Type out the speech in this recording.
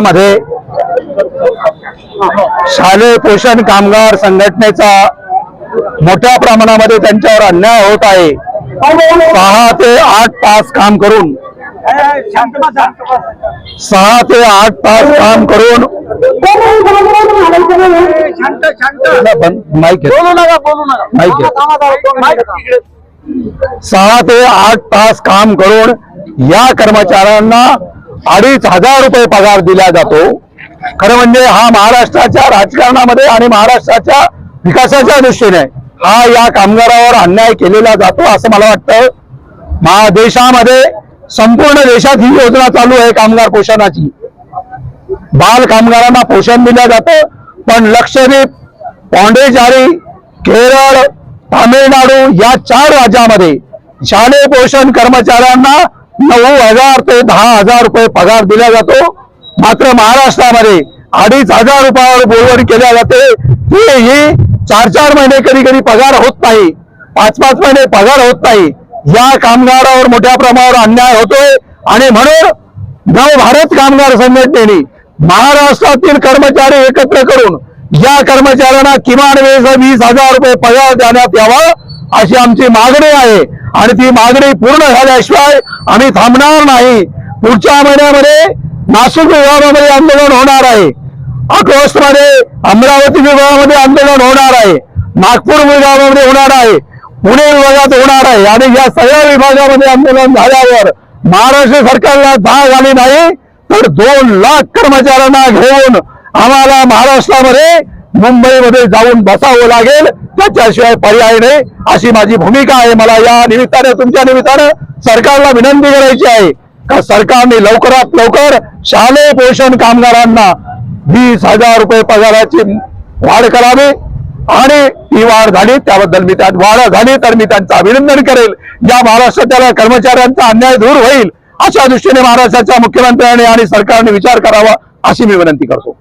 महाराष्ट्रामध्ये शालेय पोषण कामगार संघटनेचा मोठ्या प्रमाणामध्ये त्यांच्यावर अन्याय होत आहे. सहा ते आठ तास काम करून सहा ते आठ तास काम करून. सहा ते आठ तास काम करून या कर्मचाऱ्यांना अडीच हजार रुपये पगार दिला जातो. खरं म्हणजे हा महाराष्ट्राच्या राजकारणामध्ये आणि महाराष्ट्राच्या विकासाच्या दृष्टीने हा या कामगारावर अन्याय केलेला जातो असं मला वाटतं. महादेशामध्ये संपूर्ण देशात ही योजना चालू आहे कामगार पोषणाची. बाल कामगारांना पोषण दिलं जातं. पण लक्षद्वीप पॉंडेचारी केरळ तामिळनाडू या चार राज्यामध्ये शालेय पोषण कर्मचाऱ्यांना नऊ हजार ते दहा हजार रुपये पगार दिला जातो. मात्र महाराष्ट्रामध्ये अडीच हजार रुपयावर बोलवण केल्या जाते. तेही चार चार महिने कधी कधी पगार होत नाही. पाच पाच महिने पगार होत नाही. या कामगारावर मोठ्या प्रमाणावर अन्याय होतोय. आणि म्हणून नव भारत कामगार संघटनेने महाराष्ट्रातील कर्मचारी एकत्र करून या कर्मचाऱ्यांना किमान वीस वीस हजार रुपये पगार देण्यात यावा अशी आमची मागणी आहे. आणि ती मागणी पूर्ण झाल्याशिवाय आम्ही थांबणार नाही. पुढच्या महिन्यामध्ये नाशिक विभागामध्ये आंदोलन होणार आहे. ऑगस्टमध्ये अमरावती विभागामध्ये आंदोलन होणार आहे. नागपूर विभागामध्ये होणार आहे. पुणे विभागात होणार आहे. आणि या सगळ्या विभागामध्ये आंदोलन झाल्यावर महाराष्ट्र सरकारला धाग आली नाही तर दोन लाख कर्मचाऱ्यांना घेऊन आम्हाला महाराष्ट्रामध्ये मुंबईमध्ये जाऊन बसावं लागेल. त्याच्याशिवाय पर्याय नाही. अशी माझी भूमिका आहे. मला या निमित्ताने तुमच्या निमित्तानं सरकारला विनंती करायची आहे का सरकारने लवकरात लवकर शालेय पोषण कामगारांना वीस हजार रुपये पगाराची वाढ करावी आणि ती वाढ झाली त्याबद्दल मी त्यात वाढ झाली तर मी त्यांचं अभिनंदन करेल. या महाराष्ट्राच्या कर्मचाऱ्यांचा अन्याय दूर होईल अशा दृष्टीने महाराष्ट्राच्या मुख्यमंत्र्यांनी आणि सरकारने विचार करावा अशी मी विनंती करतो.